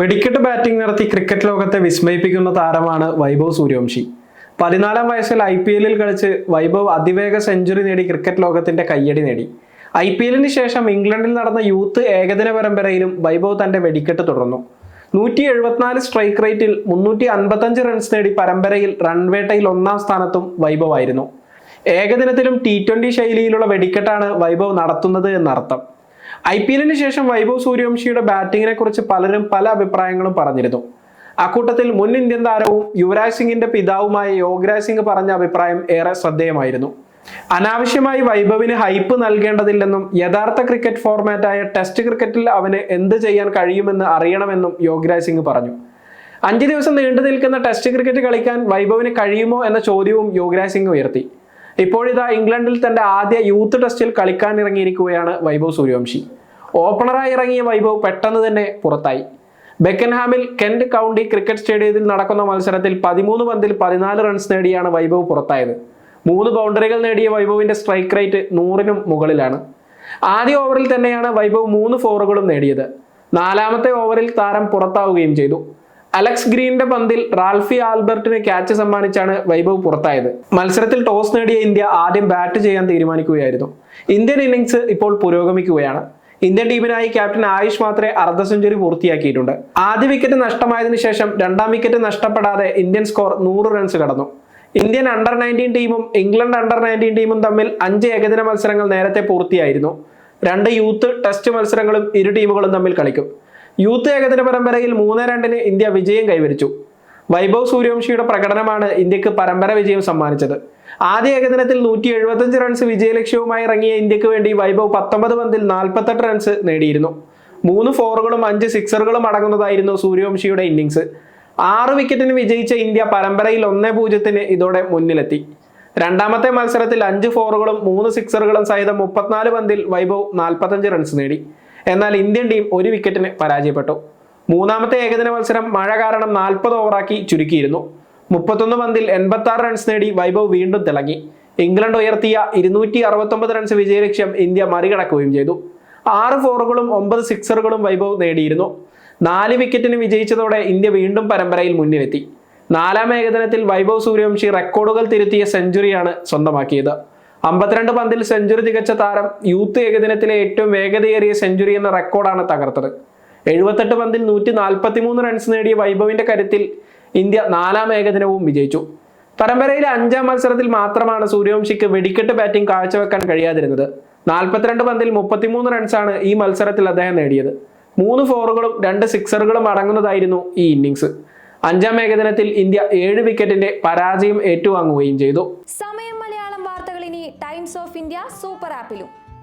വെടിക്കെട്ട് ബാറ്റിംഗ് നടത്തി ക്രിക്കറ്റ് ലോകത്തെ വിസ്മയിപ്പിക്കുന്ന താരമാണ് വൈഭവ് സൂര്യവംശി പതിനാലാം വയസ്സിൽ ഐ പി എല്ലിൽ കളിച്ച് വൈഭവ് അതിവേഗ സെഞ്ചുറി നേടി ക്രിക്കറ്റ് ലോകത്തിന്റെ കയ്യടി നേടി. ഐ പി എല്ലിന് ശേഷം ഇംഗ്ലണ്ടിൽ നടന്ന യൂത്ത് ഏകദിന പരമ്പരയിലും വൈഭവ് തന്റെ വെടിക്കെട്ട് തുടർന്നു. നൂറ്റി എഴുപത്തിനാല് സ്ട്രൈക്ക് റേറ്റിൽ മുന്നൂറ്റി അൻപത്തഞ്ച് റൺസ് നേടി പരമ്പരയിൽ റൺവേട്ടയിൽ ഒന്നാം സ്ഥാനത്തും വൈഭവ് ആയിരുന്നു ഏകദിനത്തിലും ടി ട്വന്റി ശൈലിയിലുള്ള വെടിക്കെട്ടാണ് വൈഭവ് നടത്തുന്നത് എന്നർത്ഥം. ഐ പി എല്ലിന് ശേഷം വൈഭവ് സൂര്യവംശിയുടെ ബാറ്റിങ്ങിനെ കുറിച്ച് പലരും പല അഭിപ്രായങ്ങളും പറഞ്ഞിരുന്നു. അക്കൂട്ടത്തിൽ മുൻ ഇന്ത്യൻ താരവും യുവരാജ് സിംഗിന്റെ പിതാവുമായ യോഗരാജ് സിംഗ് പറഞ്ഞ അഭിപ്രായം ഏറെ ശ്രദ്ധേയമായിരുന്നു. അനാവശ്യമായി വൈഭവിന് ഹൈപ്പ് നൽകേണ്ടതില്ലെന്നും യഥാർത്ഥ ക്രിക്കറ്റ് ഫോർമാറ്റായ ടെസ്റ്റ് ക്രിക്കറ്റിൽ അവന് എന്ത് ചെയ്യാൻ കഴിയുമെന്ന് അറിയണമെന്നും യോഗരാജ് സിംഗ് പറഞ്ഞു. അഞ്ച് ദിവസം നീണ്ടു നിൽക്കുന്ന ടെസ്റ്റ് ക്രിക്കറ്റ് കളിക്കാൻ വൈഭവിന് കഴിയുമോ എന്ന ചോദ്യവും യോഗരാജ് സിംഗ് ഉയർത്തി. ഇപ്പോഴിതാ ഇംഗ്ലണ്ടിൽ തന്റെ ആദ്യ യൂത്ത് ടെസ്റ്റിൽ കളിക്കാനിറങ്ങിയിരിക്കുകയാണ് വൈഭവ് സൂര്യവംശി. ഓപ്പണറായി ഇറങ്ങിയ വൈഭവ് പെട്ടെന്ന് തന്നെ പുറത്തായി. ബെക്കൻഹാമിൽ കെന്റ് കൗണ്ടി ക്രിക്കറ്റ് സ്റ്റേഡിയത്തിൽ നടക്കുന്ന മത്സരത്തിൽ പതിമൂന്ന് പന്തിൽ പതിനാല് റൺസ് നേടിയാണ് വൈഭവ് പുറത്തായത്. മൂന്ന് ബൗണ്ടറികൾ നേടിയ വൈഭവിന്റെ സ്ട്രൈക്ക് റേറ്റ് നൂറിനും മുകളിലാണ്. ആദ്യ ഓവറിൽ തന്നെയാണ് വൈഭവ് മൂന്ന് ഫോറുകളും നേടിയത്. നാലാമത്തെ ഓവറിൽ താരം പുറത്താവുകയും ചെയ്തു. അലക്സ് ഗ്രീനിന്റെ പന്തിൽ റാൽഫി ആൽബർട്ടിനെ ക്യാച്ച് സമ്മാനിച്ചാണ് വൈഭവ് പുറത്തായത്. മത്സരത്തിൽ ടോസ് നേടിയ ഇന്ത്യ ആദ്യം ബാറ്റ് ചെയ്യാൻ തീരുമാനിക്കുകയായിരുന്നു. ഇന്ത്യൻ ഇന്നിംഗ്സ് ഇപ്പോൾ പുരോഗമിക്കുകയാണ്. ഇന്ത്യൻ ടീമിനായി ക്യാപ്റ്റൻ ആയുഷ് മാത്രമേ അർദ്ധ സെഞ്ചുറി പൂർത്തിയാക്കിയിട്ടുണ്ട്. ആദ്യ വിക്കറ്റ് നഷ്ടമായതിനു ശേഷം രണ്ടാം വിക്കറ്റ് നഷ്ടപ്പെടാതെ ഇന്ത്യൻ സ്കോർ നൂറ് റൺസ് കടന്നു. ഇന്ത്യൻ അണ്ടർ നയന്റീൻ ടീമും ഇംഗ്ലണ്ട് അണ്ടർ നയന്റീൻ ടീമും തമ്മിൽ അഞ്ച് ഏകദിന മത്സരങ്ങൾ നേരത്തെ പൂർത്തിയായിരുന്നു. രണ്ട് യൂത്ത് ടെസ്റ്റ് മത്സരങ്ങളും ഇരു ടീമുകളും തമ്മിൽ കളിക്കും. യൂത്ത് ഏകദിന പരമ്പരയിൽ മൂന്ന് രണ്ടിന് ഇന്ത്യ വിജയം കൈവരിച്ചു. വൈഭവ് സൂര്യവംശിയുടെ പ്രകടനമാണ് ഇന്ത്യയ്ക്ക് പരമ്പര വിജയം സമ്മാനിച്ചത്. ആദ്യ ഏകദിനത്തിൽ നൂറ്റി എഴുപത്തഞ്ച് റൺസ് വിജയലക്ഷ്യവുമായി ഇറങ്ങിയ ഇന്ത്യയ്ക്ക് വേണ്ടി വൈഭവ് പത്തൊമ്പത് പന്തിൽ നാൽപ്പത്തെട്ട് റൺസ് നേടിയിരുന്നു. മൂന്ന് ഫോറുകളും അഞ്ച് സിക്സറുകളും അടങ്ങുന്നതായിരുന്നു സൂര്യവംശിയുടെ ഇന്നിങ്സ് ആറ് വിക്കറ്റിന് വിജയിച്ച ഇന്ത്യ പരമ്പരയിൽ ഒന്നേ പൂജ്യത്തിന് ഇതോടെ മുന്നിലെത്തി. രണ്ടാമത്തെ മത്സരത്തിൽ അഞ്ച് ഫോറുകളും മൂന്ന് സിക്സറുകളും സഹിതം മുപ്പത്തിനാല് പന്തിൽ വൈഭവ് നാൽപ്പത്തഞ്ച് റൺസ് നേടി. എന്നാൽ ഇന്ത്യൻ ടീം ഒരു വിക്കറ്റിന് പരാജയപ്പെട്ടു. മൂന്നാമത്തെ ഏകദിന മത്സരം മഴ കാരണം നാൽപ്പത് ഓവറാക്കി ചുരുക്കിയിരുന്നു. മുപ്പത്തൊന്ന് പന്തിൽ എൺപത്തി ആറ് റൺസ് നേടി വൈഭവ് വീണ്ടും തിളങ്ങി. ഇംഗ്ലണ്ട് ഉയർത്തിയ ഇരുന്നൂറ്റി അറുപത്തൊമ്പത് റൺസ് വിജയലക്ഷ്യം ഇന്ത്യ മറികടക്കുകയും ചെയ്തു. ആറ് ഫോറുകളും ഒമ്പത് സിക്സറുകളും വൈഭവ് നേടിയിരുന്നു. നാല് വിക്കറ്റിന് വിജയിച്ചതോടെ ഇന്ത്യ വീണ്ടും പരമ്പരയിൽ മുന്നിലെത്തി. നാലാം ഏകദിനത്തിൽ വൈഭവ് സൂര്യവംശി റെക്കോർഡുകൾ തിരുത്തിയ സെഞ്ചുറിയാണ് സ്വന്തമാക്കിയത്. അമ്പത്തിരണ്ട് പന്തിൽ സെഞ്ചുറി തികച്ച താരം യൂത്ത് ഏകദിനത്തിലെ ഏറ്റവും വേഗതയേറിയ സെഞ്ചുറി എന്ന റെക്കോർഡാണ് തകർത്തത്. എഴുപത്തെട്ട് പന്തിൽ നൂറ്റി നാൽപ്പത്തി മൂന്ന് റൺസ് നേടിയ വൈഭവിന്റെ കരുത്തിൽ ഇന്ത്യ നാലാം ഏകദിനവും വിജയിച്ചു. പരമ്പരയിലെ അഞ്ചാം മത്സരത്തിൽ മാത്രമാണ് സൂര്യവംശിക്ക് വെടിക്കെട്ട് ബാറ്റിംഗ് കാഴ്ചവെക്കാൻ കഴിയാതിരുന്നത്. നാൽപ്പത്തിരണ്ട് പന്തിൽ മുപ്പത്തിമൂന്ന് റൺസാണ് ഈ മത്സരത്തിൽ അദ്ദേഹം നേടിയത്. മൂന്ന് ഫോറുകളും രണ്ട് സിക്സറുകളും അടങ്ങുന്നതായിരുന്നു ഈ ഇന്നിങ്സ് അഞ്ചാം ഏകദിനത്തിൽ ഇന്ത്യ ഏഴ് വിക്കറ്റിന്റെ പരാജയം ഏറ്റുവാങ്ങുകയും ചെയ്തു. സമയം മലയാളം വാർത്തകൾ ഇനി ടൈംസ് ഓഫ് ഇന്ത്യ സൂപ്പർ ആപ്പിലും